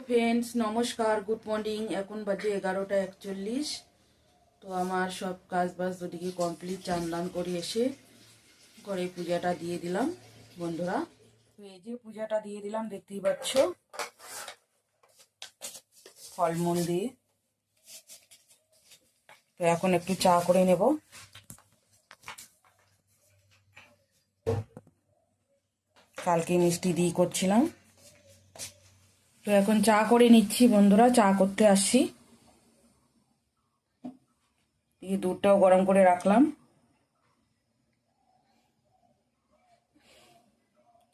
Friends নমস্কার good morning এখন বাজে এগারোটা একচল্লিশ। তো আমার সব কাজ বাজ ওদিকে কমপ্লিট চান করে এসে ঘরে পূজাটা দিয়ে দিলাম, বন্ধুরা। তো এই যে পূজাটা দিয়ে দিলাম, দেখতেই পাচ্ছ? ফলমূল দিয়ে। তো এখন একটু চা করে নেব। কালকে মিষ্টি দিয়ে করছিলাম। তো এখন চা করে নিচ্ছি, বন্ধুরা, চা করতে আসছি। এই দুধটাও গরম করে রাখলাম।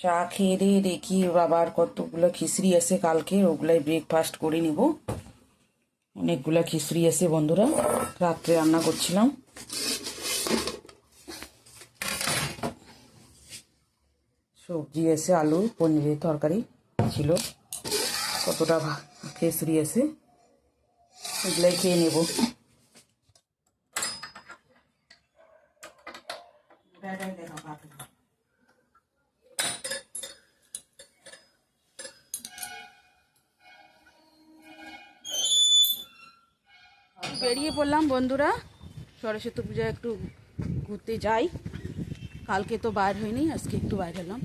চা খেয়ে দিয়ে দেখি বাবার কতগুলো খিচড়ি আছে কালকে, ওগুলাই ব্রেকফাস্ট করে নিব। অনেকগুলো খিচড়ি আছে বন্ধুরা, রাত্রে রান্না করছিলাম। সবজি আছে, আলু, পনিরের তরকারি ছিল। কতটা খিচড়ি আছে? এগুলাই খেয়ে নেব। বেরিয়ে পড়লাম বন্ধুরা। সরস্বতী পূজা একটু ঘুরতে যাই। কালকে তো বাইর হয়নি, আজকে একটু বাইর হলাম।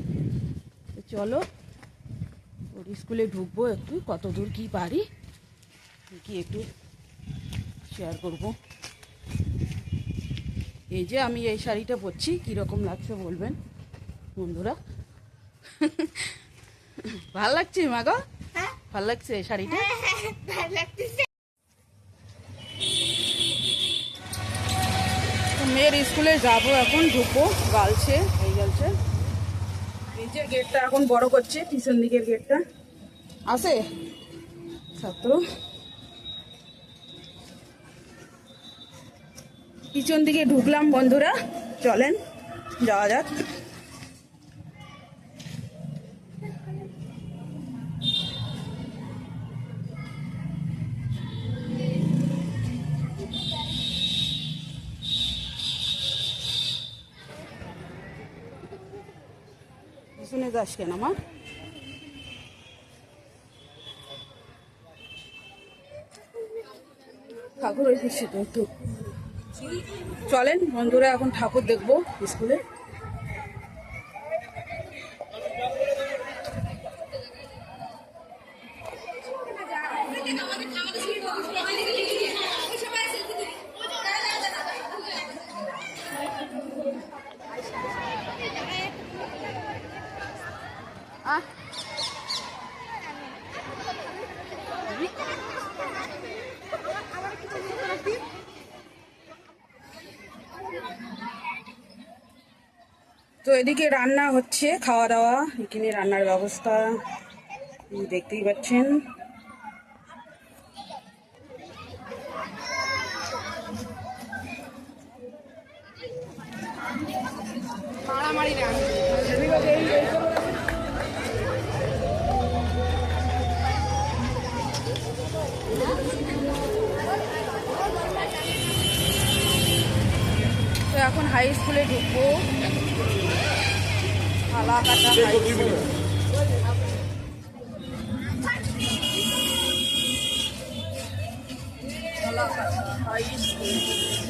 চলো ওর স্কুলে ঢুকবো একটু কত দূর কী পারি? কি একটু শেয়ার করব। এই যে আমি এই শাড়িটা পরছি কীরকম লাগছে বলবেন বন্ধুরা? ভালো লাগছে মাগো ভালো লাগছে এই শাড়িটা? তো মেয়ের স্কুলে যাব এখন ঢুকবো গালছে এই গালছে। নিচের গেটটা এখন বড় করছে পিছন দিকের গেটটা। আছে? ছাত্র। পিছন দিকে ঢুকলাম বন্ধুরা চলেন যাওয়া যাক। পিছনে যাস কেন আমার ঠাকুর চলেন বন্ধুরা এখন ঠাকুর দেখব স্কুলে। তো এদিকে রান্না হচ্ছে খাওয়া দাওয়া এখানে রান্নার ব্যবস্থা দেখতেই পাচ্ছেন। তো এখন হাই স্কুলে ঢুকবো। Halakata high school.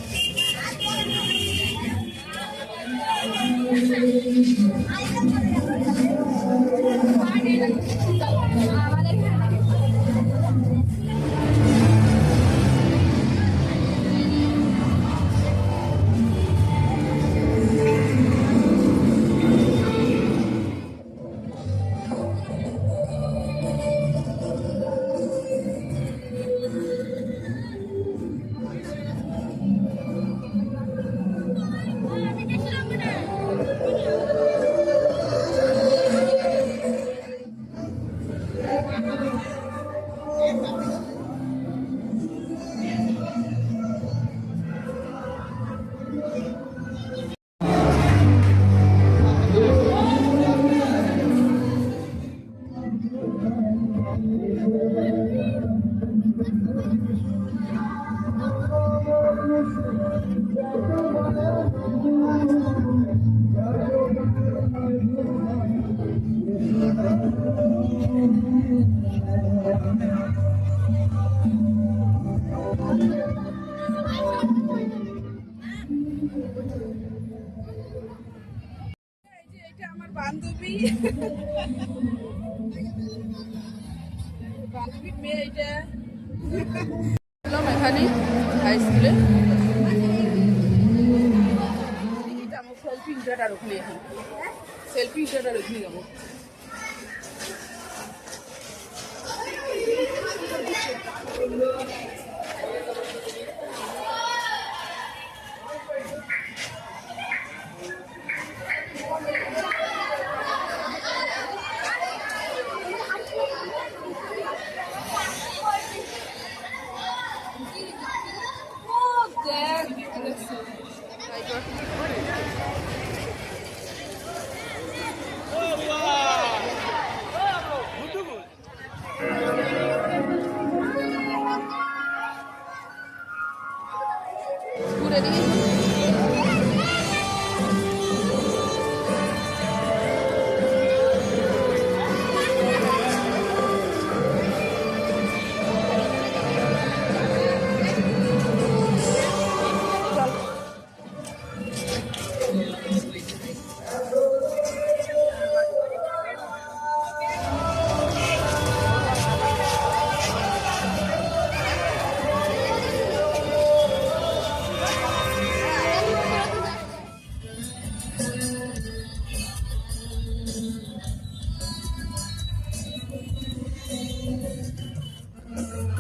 এখানে হাই স্কুলে সেলফি রুখলে এখন সেলফি উঠাটা রুখলে যাব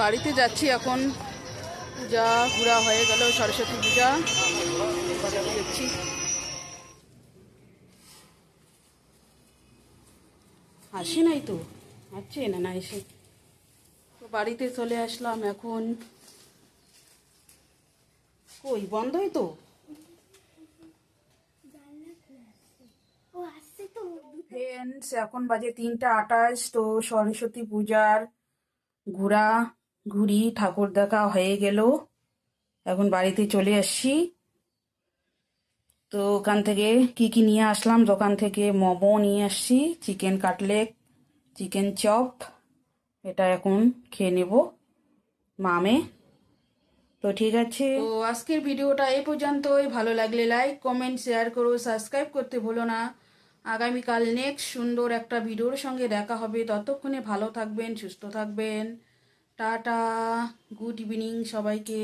বাড়িতে যাচ্ছি এখন। পূজা, ঘোরা হয়ে গেল, সরস্বতী পূজা। যাচ্ছি আসে নাই তো? আসছে না না এসে তো বাড়িতে চলে আসলাম এখন। কই, বন্ধই তো? এখন বাজে তিনটা আঠাশ, তো সরস্বতী পূজার ঘোরা ঘুরি ঠাকুর দেখা হয়ে গেল। এখন বাড়িতে চলে আসছি। তো ওখান থেকে কি কি নিয়ে আসলাম? দোকান থেকে মোমো নিয়ে আসছি, চিকেন কাটলেট, চিকেন চপ, এটা এখন খেয়ে নেব মামে। তো ঠিক আছে। তো আজকের ভিডিওটা এই পর্যন্তই। ভালো লাগলে লাইক কমেন্ট শেয়ার করো সাবস্ক্রাইব করতে ভুলো না। আগামীকাল নেক্সট সুন্দর একটা ভিডিওর সঙ্গে দেখা হবে। ততক্ষণে ভালো থাকবেন, সুস্থ থাকবেন। টাটা গুড ইভিনিং সবাইকে।